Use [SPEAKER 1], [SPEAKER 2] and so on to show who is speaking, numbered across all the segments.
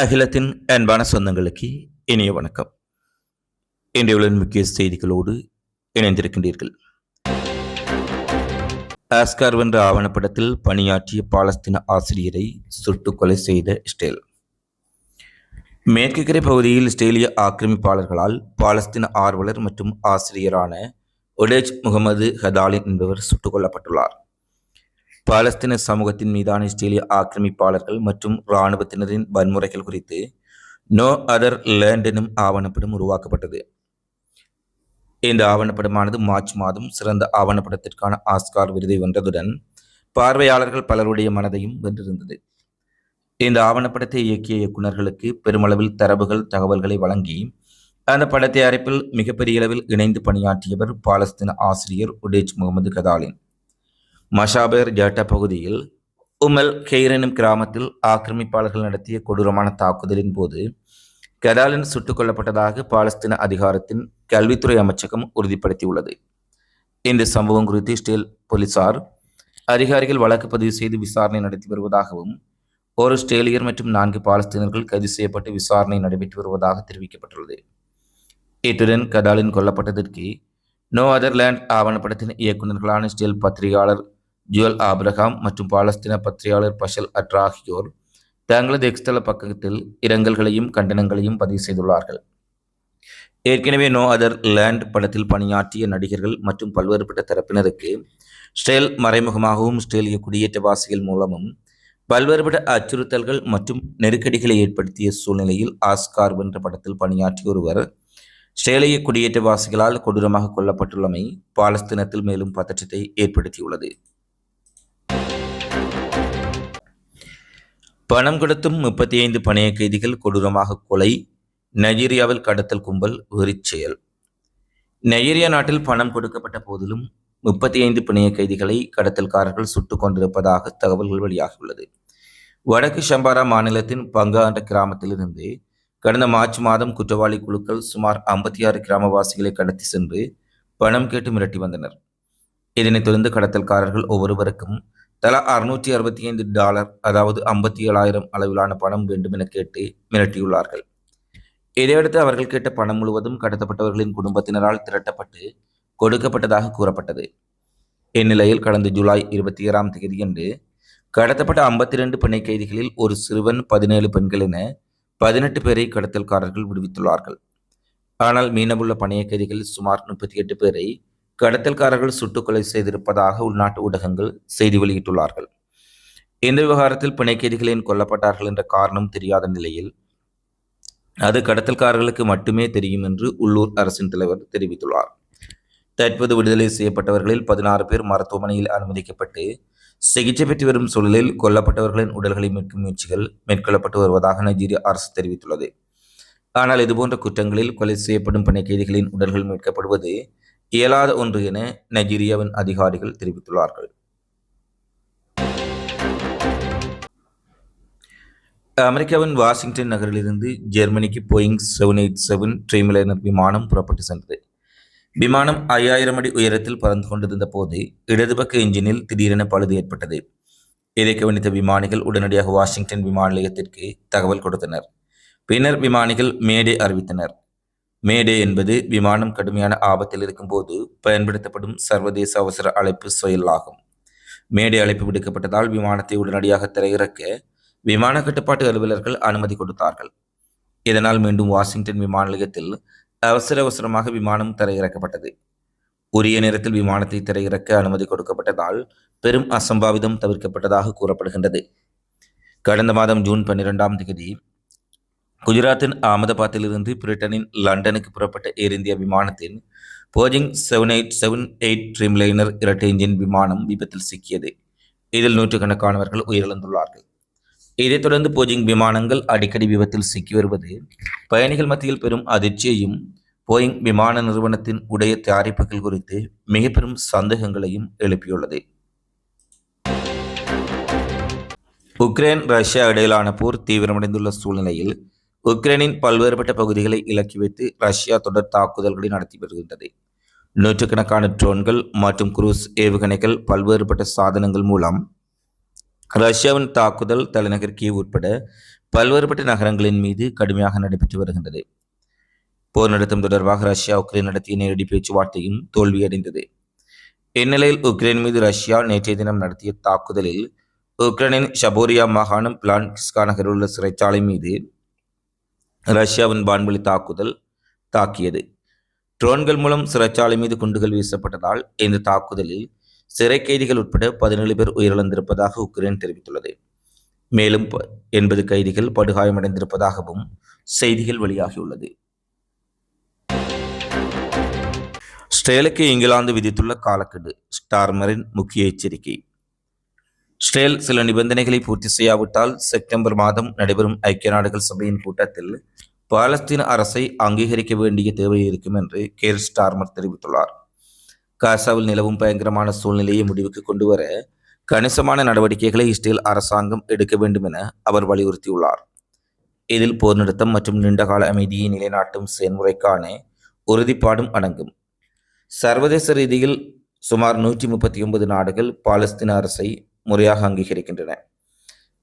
[SPEAKER 1] அகிலத்தின் அன்பான சொந்தங்களுக்கு இனிய வணக்கம். இன்றைய முக்கிய செய்திகளோடு இணைந்திருக்கின்றீர்கள். ஆஸ்கார் வென்ற ஆவணப்படத்தில் பணியாற்றிய பாலஸ்தீன ஆசிரியரை சுட்டுக் கொலை செய்த இஸ்ரேல். மேற்கு கரை பகுதியில் இஸ்ரேலிய ஆக்கிரமிப்பாளர்களால் பாலஸ்தீன ஆர்வலர் மற்றும் ஆசிரியரான ஒடேஜ் முகமது ஹதாலின் என்பவர் சுட்டுக் கொல்லப்பட்டுள்ளார். பாலஸ்தீன சமூகத்தின் மீதான இஸ்ரேலிய ஆக்கிரமிப்பாளர்கள் மற்றும் இராணுவத்தினரின் வன்முறைகள் குறித்து நோ அதர் லேண்ட் எனும் ஆவணப்படம் உருவாக்கப்பட்டது. இந்த ஆவணப்படமானது மார்ச் மாதம் சிறந்த ஆவணப்படத்திற்கான ஆஸ்கார் விருதை வென்றதுடன் பார்வையாளர்கள் பலருடைய மனதையும் வென்றிருந்தது. இந்த ஆவணப்படத்தை இயக்கிய இயக்குநர்களுக்கு பெருமளவில் தரவுகள் தகவல்களை வழங்கி அந்த பட தயாரிப்பில் மிகப்பெரிய அளவில் இணைந்து பணியாற்றியவர் பாலஸ்தீன ஆசிரியர் உடேஜ் முகமது கதாலின். மஷாபேர் ஜேட்டா பகுதியில் உமல் கெய்ர் எனும் கிராமத்தில் ஆக்கிரமிப்பாளர்கள் நடத்திய கொடூரமான தாக்குதலின் போது கெடாலின் சுட்டுக் கொல்லப்பட்டதாக பாலஸ்தீன அதிகாரத்தின் கல்வித்துறை அமைச்சகம் உறுதிப்படுத்தியுள்ளது. இந்த சம்பவம் குறித்து இஸ்ரேல் போலீசார் அதிகாரிகள் வழக்கு பதிவு செய்து விசாரணை நடத்தி வருவதாகவும் ஒரு ஸ்டேலியர் மற்றும் நான்கு பாலஸ்தீனர்கள் கைது செய்யப்பட்டு விசாரணை நடைபெற்று வருவதாக தெரிவிக்கப்பட்டுள்ளது. இத்துடன் கடாலின் கொல்லப்பட்டதற்கு நோ அதர்லேண்ட் ஆவணப்படத்தின் இயக்குநர்களான ஸ்டேல் பத்திரிகையாளர் ஜுவல் ஆப்ரஹாம் மற்றும் பாலஸ்தீன பத்திரிகையாளர் பஷல் அட்ரா ஆகியோர் தங்களது எக்ஸ்தல பக்கத்தில் இரங்கல்களையும் கண்டனங்களையும் பதிவு செய்துள்ளார்கள். ஏற்கனவே நோ அதர் லேண்ட் படத்தில் பணியாற்றிய நடிகர்கள் மற்றும் பல்வேறுபட்ட தரப்பினருக்கு ஸ்டேல் மறைமுகமாகவும் ஸ்டேலிய குடியேற்றவாசிகள் மூலமும் பல்வேறுபட்ட அச்சுறுத்தல்கள் மற்றும் நெருக்கடிகளை ஏற்படுத்திய சூழ்நிலையில் ஆஸ்கார் வென்ற படத்தில் பணியாற்றிய ஒருவர் ஸ்டேலிய குடியேற்றவாசிகளால் கொடூரமாக கொல்லப்பட்டுள்ளமை பாலஸ்தீனத்தில் மேலும் பதற்றத்தை ஏற்படுத்தியுள்ளது. பணம் கொடுத்தும் முப்பத்தி ஐந்து பணைய கைதிகள் கொடூரமாக கொலை நைஜீரியாவில் கடத்தல் கும்பல் வெறிச்செயல். நைஜீரியா நாட்டில் பணம் கொடுக்கப்பட்ட போதிலும் முப்பத்தி ஐந்து பிணைய கைதிகளை கடத்தல்காரர்கள் சுட்டுக் கொண்டிருப்பதாக தகவல்கள் வெளியாகியுள்ளது. வடக்கு ஷம்பாரா மாநிலத்தின் பங்கா என்ற கிராமத்திலிருந்து கடந்த மார்ச் மாதம் குற்றவாளி குழுக்கள் சுமார் ஐம்பத்தி ஆறு கிராமவாசிகளை கடத்தி சென்று பணம் கேட்டு மிரட்டி வந்தனர். இதனைத் தொடர்ந்து கடத்தல்காரர்கள் ஒவ்வொருவருக்கும் தலா அறுநூற்றி அறுபத்தி ஐந்து டாலர் அதாவது ஐம்பத்தி ஏழாயிரம் அளவிலான பணம் வேண்டும் என கேட்டு மிரட்டியுள்ளார்கள். இதையடுத்து அவர்கள் கேட்ட பணம் முழுவதும் கடத்தப்பட்டவர்களின் குடும்பத்தினரால் திரட்டப்பட்டு கொடுக்கப்பட்டதாக கூறப்பட்டது. இந்நிலையில் கடந்த ஜூலை இருபத்தி ஏழாம் தேதியன்று கடத்தப்பட்ட ஐம்பத்தி ரெண்டு பிணை கைதிகளில் ஒரு சிறுவன் பதினேழு பெண்கள் என பதினெட்டு பேரை கடத்தல்காரர்கள் விடுவித்துள்ளார்கள். ஆனால் மீனமுள்ள பணைய கைதிகளில் சுமார் முப்பத்தி எட்டு பேரை கடத்தல்காரர்கள் சுட்டுக்கொலை செய்திருப்பதாக உள்நாட்டு ஊடகங்கள் செய்தி வெளியிட்டுள்ளார்கள். இந்த விவகாரத்தில் பிணைக்கைதிகளின் கொல்லப்பட்டார்கள் என்ற காரணம் தெரியாத நிலையில் அது கடத்தல்காரர்களுக்கு மட்டுமே தெரியும் என்று உள்ளூர் அரசின் தலைவர் தெரிவித்துள்ளார். தற்போது விடுதலை செய்யப்பட்டவர்களில் பதினாறு பேர் மருத்துவமனையில் அனுமதிக்கப்பட்டு சிகிச்சை பெற்று வரும் சூழலில் கொல்லப்பட்டவர்களின் உடல்களை மீட்கும் முயற்சிகள் மேற்கொள்ளப்பட்டு வருவதாக நைஜீரிய அரசு தெரிவித்துள்ளது. ஆனால் இதுபோன்ற குற்றங்களில் கொலை செய்யப்படும் பணி கைதிகளின் உடல்கள் மீட்கப்படுவது இயலாத ஒன்று என நைஜீரியாவின் அதிகாரிகள் தெரிவித்துள்ளார்கள். அமெரிக்காவின் வாஷிங்டன் நகரிலிருந்து ஜெர்மனிக்கு Boeing seven eight seven Dreamliner விமானம் புறப்பட்டு சென்றது. விமானம் ஐயாயிரம் அடி உயரத்தில் பறந்து கொண்டிருந்த போது இடதுபக்க என்ஜினில் திடீரென பழுது ஏற்பட்டது. இதை கவனித்த விமானிகள் உடனடியாக வாஷிங்டன் விமான நிலையத்திற்கு தகவல் கொடுத்தனர். பின்னர் விமானிகள் மேடே அறிவித்தனர். மேடே என்பது விமானம் கடுமையான ஆபத்தில் இருக்கும்போது பயன்படுத்தப்படும் சர்வதேச அவசர அழைப்பு செயல் ஆகும் மேடை அழைப்பு விடுக்கப்பட்டதால் விமானத்தை உடனடியாக திரையிறக்க விமான கட்டுப்பாட்டு அலுவலர்கள் அனுமதி கொடுத்தார்கள். இதனால் மீண்டும் வாஷிங்டன் விமான நிலையத்தில் அவசர அவசரமாக விமானம் தரையிறக்கப்பட்டது. உரிய நேரத்தில் விமானத்தை திரையிறக்க அனுமதி கொடுக்கப்பட்டதால் பெரும் அசம்பாவிதம் தவிர்க்கப்பட்டதாக கூறப்படுகின்றது. கடந்த மாதம் ஜூன் பன்னிரெண்டாம் தேதி குஜராத்தின் அகமதாபாத்திலிருந்து பிரிட்டனின் லண்டனுக்கு புறப்பட்ட ஏர் இந்தியா விமானத்தின் போஜிங் seven eight seven eight Dreamliner இரட்டை இன்ஜின் விமானம் விபத்தில் சிக்கியது. இதில் நூற்றுக்கணக்கானவர்கள் உயிரிழந்துள்ளார்கள். இதைத் தொடர்ந்து போஜிங் விமானங்கள் அடிக்கடி விபத்தில் சிக்கி வருவது பயணிகள் மத்தியில் பெரும் அதிர்ச்சியையும் போயிங் விமான நிறுவனத்தின் உடைய தயாரிப்புகள் குறித்து மிக பெரும் சந்தேகங்களையும் எழுப்பியுள்ளது. உக்ரைன் ரஷ்யா இடையிலான போர் தீவிரமடைந்துள்ள சூழ்நிலையில் உக்ரைனின் பல்வேறுபட்ட பகுதிகளை இலக்கி வைத்து ரஷ்யா தொடர் தாக்குதல்களை நடத்தி வருகின்றது. நூற்றுக்கணக்கான ட்ரோன்கள் மற்றும் குரூஸ் ஏவுகணைகள் பல்வேறுபட்ட சாதனங்கள் மூலம் ரஷ்யாவின் தாக்குதல் தலைநகர் கீவ் உட்பட பல்வேறுபட்ட நகரங்களின் மீது கடுமையாக நடைபெற்று வருகின்றது. போர் நடத்தும் தொடர்பாக ரஷ்யா உக்ரைன் நடத்திய நேரடி பேச்சுவார்த்தையும் தோல்வியடைந்தது. இந்நிலையில் உக்ரைன் மீது ரஷ்யா நேற்றைய தினம் நடத்திய தாக்குதலில் உக்ரைனின் ஷபோரியா மாகாணம் பிளான்ஸ்கா நகரில் உள்ள சிறைச்சாலை மீது ரஷ்யாவின் வான்வழி தாக்குதல் தாக்கியது. ட்ரோன்கள் மூலம் சிறைச்சாலை மீது குண்டுகள் வீசப்பட்டதால் இந்த தாக்குதலில் சிறை கைதிகள் உட்பட பதினேழு பேர் உயிரிழந்திருப்பதாக உக்ரைன் தெரிவித்துள்ளது. மேலும் எண்பது கைதிகள் படுகாயமடைந்திருப்பதாகவும் செய்திகள் வெளியாகியுள்ளது. ஸ்டேலுக்கு இங்கிலாந்து விதித்துள்ள காலக்கெடு. ஸ்டார்மரின் முக்கிய எச்சரிக்கை. ஸ்டேல் சில நிபந்தனைகளை பூர்த்தி செய்யாவிட்டால் செப்டம்பர் மாதம் நடைபெறும் ஐக்கிய நாடுகள் சபையின் கூட்டத்தில் பாலஸ்தீன அரசை அங்கீகரிக்க வேண்டிய தேவை இருக்கும் என்று கேர் ஸ்டார்மர் தெரிவித்துள்ளார். காசாவில் நிலவும் பயங்கரமான சூழ்நிலையை முடிவுக்கு கொண்டு வர கணிசமான நடவடிக்கைகளை இஸ்ரேல் அரசாங்கம் எடுக்க வேண்டும் என அவர் வலியுறுத்தியுள்ளார். இதில் போர் நிறுத்தம் மற்றும் நீண்டகால அமைதியை நிலைநாட்டும் செயல்முறைக்கான உறுதிப்பாடும் அடங்கும். சர்வதேச ரீதியில் சுமார் நூற்றி முப்பத்தி ஒன்பது நாடுகள் பாலஸ்தீன அரசை முறையாக அங்கீகரிக்கின்றன.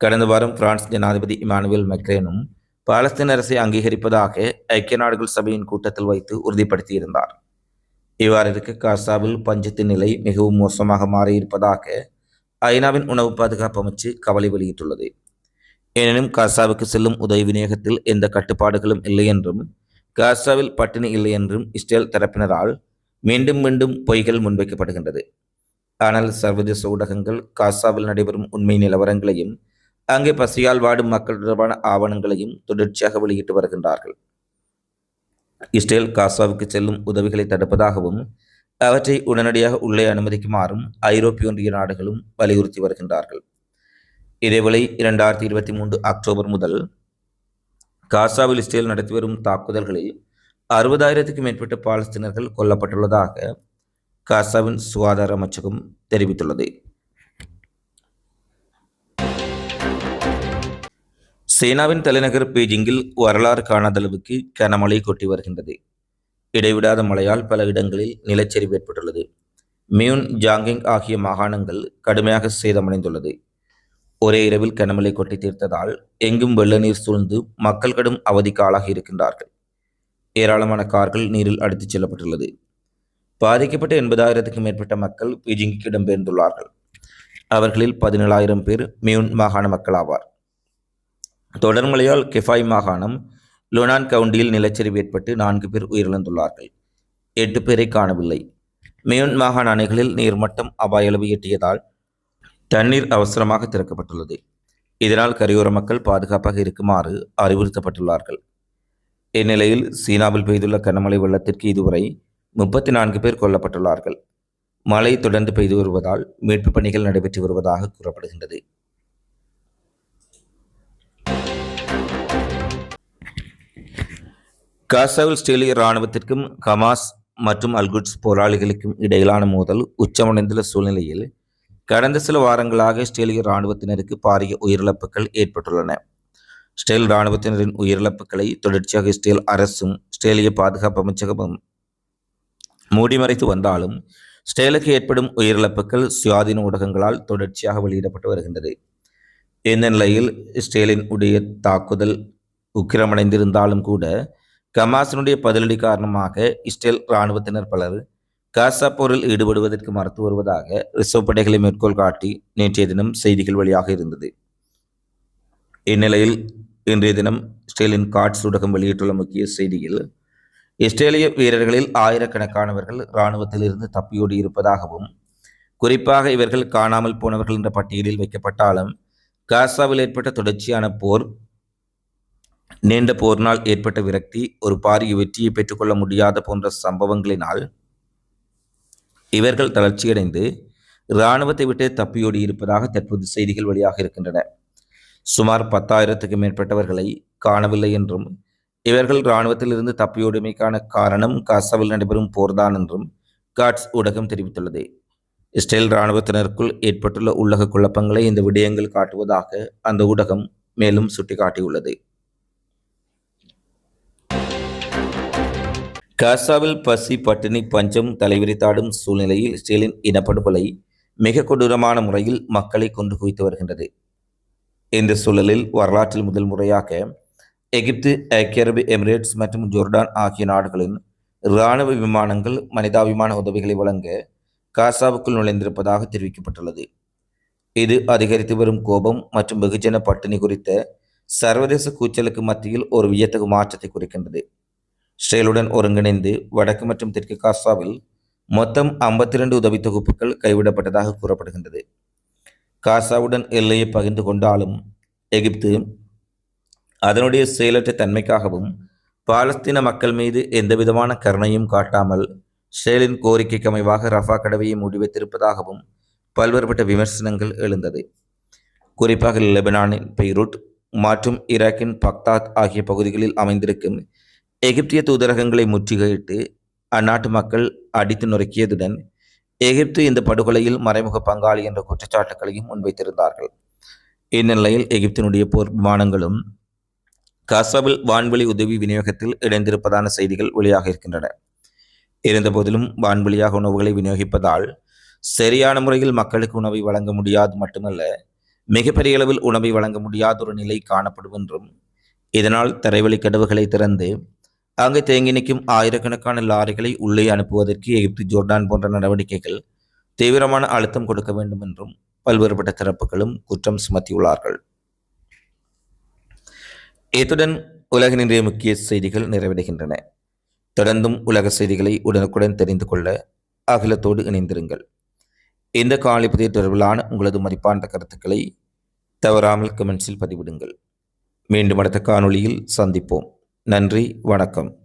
[SPEAKER 1] கடந்த வாரம் பிரான்ஸ் ஜனாதிபதி இமானுவேல் மெக்ரேனும் பாலஸ்தீன அரசை அங்கீகரிப்பதாக ஐக்கிய நாடுகள் சபையின் கூட்டத்தில் வைத்து உறுதிப்படுத்தியிருந்தார். இவ்வாறு இருக்க காசாவில் பஞ்சத்தின் நிலை மிகவும் மோசமாக மாறியிருப்பதாக ஐநாவின் உணவு பாதுகாப்பு அமைச்சு கவலை வெளியிட்டுள்ளது. எனினும் காசாவுக்கு செல்லும் உதவி விநியோகத்தில் எந்த கட்டுப்பாடுகளும் இல்லை என்றும் காசாவில் பட்டினி இல்லை என்றும் இஸ்ரேல் தரப்பினரால் மீண்டும் மீண்டும் பொய்கள் முன்வைக்கப்படுகின்றது. ஆனால் சர்வதேச ஊடகங்கள் காசாவில் நடைபெறும் உண்மை நிலவரங்களையும் அங்கே பசியால் வாடும் மக்கள் தொடர்பான ஆவணங்களையும் தொடர்ச்சியாக வெளியிட்டு வருகின்றார்கள். இஸ்ரேல் காசாவுக்கு செல்லும் உதவிகளை தடுப்பதாகவும் அவற்றை உடனடியாக உள்ளே அனுமதிக்குமாறும் ஐரோப்பிய ஒன்றிய நாடுகளும் வலியுறுத்தி வருகின்றார்கள். இதேவேளை இரண்டாயிரத்தி இருபத்தி மூன்று அக்டோபர் முதல் காசாவில் இஸ்ரேல் நடத்தி வரும் தாக்குதல்களில் அறுபதாயிரத்துக்கும் மேற்பட்ட பாலஸ்தீனர்கள் கொல்லப்பட்டுள்ளதாக காசாவின் சுகாதார அமைச்சகம் தெரிவித்துள்ளது. சீனாவின் தலைநகர் பீஜிங்கில் வரலாறு காணாத அளவுக்கு கனமழை கொட்டி வருகின்றது. இடைவிடாத மழையால் பல இடங்களில் நிலச்சரிவு ஏற்பட்டுள்ளது. மியூன் ஜாங்கிங் ஆகிய மாகாணங்கள் கடுமையாக சேதமடைந்துள்ளது. ஒரே இரவில் கனமழை கொட்டி தீர்த்ததால் எங்கும் வெள்ள நீர் சூழ்ந்து மக்கள் கடும் அவதிக்கு ஆளாகி இருக்கின்றார்கள். ஏராளமான கார்கள் நீரில் அடித்துச் செல்லப்பட்டுள்ளது. பாதிக்கப்பட்ட எண்பதாயிரத்துக்கும் மேற்பட்ட மக்கள் பீஜிங்குக்கு இடம்பெயர்ந்துள்ளார்கள். அவர்களில் பதினேழாயிரம் பேர் மியூன் மாகாண மக்கள் ஆவார் தொடர் மழையால் கெஃபாய் மாகாணம் லுனான் கவுண்டியில் நிலச்சரிவு ஏற்பட்டு நான்கு பேர் உயிரிழந்துள்ளார்கள். எட்டு பேரை காணவில்லை. மியூன் மாகாண அணைகளில் நீர்மட்டம் அபாய அளவு எட்டியதால் தண்ணீர் அவசரமாக திறக்கப்பட்டுள்ளது. இதனால் கரையோர மக்கள் பாதுகாப்பாக இருக்குமாறு அறிவுறுத்தப்பட்டுள்ளார்கள். இந்நிலையில் சீனாவில் பெய்துள்ள கனமழை வெள்ளத்திற்கு இதுவரை முப்பத்தி நான்கு பேர் கொல்லப்பட்டுள்ளார்கள். மழை தொடர்ந்து பெய்து வருவதால் மீட்புப் பணிகள் நடைபெற்று வருவதாக கூறப்படுகின்றது. காசாவில் ஸ்டேலிய இராணுவத்திற்கும் ஹமாஸ் மற்றும் அல்குட்ஸ் போராளிகளுக்கும் இடையிலான மோதல் உச்சமடைந்துள்ள சூழ்நிலையில் கடந்த சில வாரங்களாக இஸ்ரேலிய இராணுவத்தினருக்கு பாரிய உயிரிழப்புகள் ஏற்பட்டுள்ளன. ஸ்டேல் இராணுவத்தினரின் உயிரிழப்புகளை தொடர்ச்சியாக இஸ்ரேல் அரசும் ஸ்டேலிய பாதுகாப்பு அமைச்சகமும் மூடிமறைத்து வந்தாலும் ஸ்டேலுக்கு ஏற்படும் உயிரிழப்புகள் சுயாதீன ஊடகங்களால் தொடர்ச்சியாக வெளியிடப்பட்டு வருகின்றது. இந்த நிலையில் ஸ்டேலின் உடைய தாக்குதல் உக்கிரமடைந்திருந்தாலும் கூட கமாசினுடைய பதிலடி காரணமாக இஸ்ரேல் இராணுவத்தினர் பலர் காசா போரில் ஈடுபடுவதற்கு மறுத்து வருவதாக ரிசர்வ் படைகளை மேற்கோள் காட்டி நேற்றைய தினம் செய்திகள் வழியாக இருந்தது. இந்நிலையில் இன்றைய தினம் ஸ்டேலின் காட்ஸ் ஊடகம் வெளியிட்டுள்ள முக்கிய செய்தியில் இஸ்ரேலிய வீரர்களில் ஆயிரக்கணக்கானவர்கள் இராணுவத்திலிருந்து தப்பியோடி இருப்பதாகவும் குறிப்பாக இவர்கள் காணாமல் போனவர்கள் என்ற பட்டியலில் வைக்கப்பட்டாலும் காசாவில் ஏற்பட்ட தொடர்ச்சியான போர் நீண்ட போரினால் ஏற்பட்ட விரக்தி ஒரு பாரிய வெற்றியை பெற்றுக்கொள்ள முடியாத போன்ற சம்பவங்களினால் இவர்கள் தளர்ச்சியடைந்து இராணுவத்தை விட்டு தப்பியோடி இருப்பதாக தற்போது செய்திகள் வெளியாக இருக்கின்றன. சுமார் பத்தாயிரத்துக்கு மேற்பட்டவர்களை காணவில்லை என்றும் இவர்கள் இராணுவத்திலிருந்து தப்பியோடுமைக்கான காரணம் காசாவில் நடைபெறும் போர்தான் என்றும் காட்ஸ் ஊடகம் தெரிவித்துள்ளது. இஸ்ரேல் இராணுவத்தினருக்குள் ஏற்பட்டுள்ள உள்ளக குழப்பங்களை இந்த விடயங்கள் காட்டுவதாக அந்த ஊடகம் மேலும் சுட்டிக்காட்டியுள்ளது. காசாவில் பசி பட்டினி பஞ்சம் தலைவிரித்தாடும் சூழ்நிலையில் இஸ்ரேலின் இனப்படுகொலை மிக கொடூரமான முறையில் மக்களை கொண்டு குவித்து வருகின்றது. இந்த சூழலில் வரலாற்றில் முதல் முறையாக எகிப்து ஐக்கிய அரபு எமிரேட்ஸ் மற்றும் ஜோர்டான் ஆகிய நாடுகளின் இராணுவ விமானங்கள் மனிதாபிமான உதவிகளை வழங்க காசாவுக்குள் நுழைந்திருப்பதாக தெரிவிக்கப்பட்டுள்ளது. இது அதிகரித்து வரும் கோபம் மற்றும் வெகுஜன பட்டினி குறித்த சர்வதேச கூச்சலுக்கு மத்தியில் ஒரு வியத்தகு மாற்றத்தை குறிக்கின்றது. இஸ்ரேலுடன் ஒருங்கிணைந்து வடக்கு மற்றும் தெற்கு காசாவில் மொத்தம் ஐம்பத்தி ரெண்டு உதவி தொகுப்புகள் கைவிடப்பட்டதாக கூறப்படுகின்றது. காசாவுடன் எல்லையை பகிர்ந்து கொண்டாலும் எகிப்து அதனுடைய செயலற்ற தன்மைக்காகவும் பாலஸ்தீன மக்கள் மீது எந்தவிதமான கருணையும் காட்டாமல் ஷேலின் கோரிக்கைக்கு அமைவாக ரஃபா கடவையை முடிவைத்திருப்பதாகவும் பல்வேறுபட்ட விமர்சனங்கள் எழுந்தது. குறிப்பாக லெபனானின் பெய்ரூட் மற்றும் ஈராக்கின் பக்தாத் ஆகிய பகுதிகளில் அமைந்திருக்கும் எகிப்திய தூதரகங்களை முற்றுகையிட்டு அந்நாட்டு மக்கள் அடித்து நொறுக்கியதுடன் எகிப்து இந்த படுகொலையில் மறைமுக பங்காளி என்ற குற்றச்சாட்டுகளையும் முன்வைத்திருந்தார்கள். இந்நிலையில் எகிப்தினுடைய போர் விமானங்களும் காசாவில் வான்வெளி உதவி விநியோகத்தில் இணைந்திருப்பதான செய்திகள் வெளியாக இருக்கின்றன. இருந்தபோதிலும் வான்வெளியாக உணவுகளை விநியோகிப்பதால் சரியான முறையில் மக்களுக்கு உணவை வழங்க முடியாது மட்டுமல்ல மிகப்பெரிய அளவில் உணவை வழங்க முடியாத ஒரு நிலை காணப்படும் என்றும் இதனால் தரைவழி கடவுகளை திறந்து அங்கு தேங்கி நிற்கும் ஆயிரக்கணக்கான லாரிகளை உள்ளே அனுப்புவதற்கு எகிப்து ஜோர்டான் போன்ற நடவடிக்கைகள் தீவிரமான அழுத்தம் கொடுக்க வேண்டும் என்றும் பல்வேறுபட்ட தரப்புகளும் குற்றம் சுமத்தியுள்ளார்கள். இத்துடன் உலகின் முக்கிய செய்திகள் நிறைவடைகின்றன. தொடர்ந்தும் உலக செய்திகளை உடனுக்குடன் தெரிந்து கொள்ள அகிலத்தோடு இணைந்திருங்கள். இந்த காலிப்பதிவு தொடர்பிலான உங்களது மதிப்பான கருத்துக்களை தவறாமல் கமெண்ட்ஸில் பதிவிடுங்கள். மீண்டும் அடுத்த காணொளியில் சந்திப்போம். நன்றி வணக்கம்.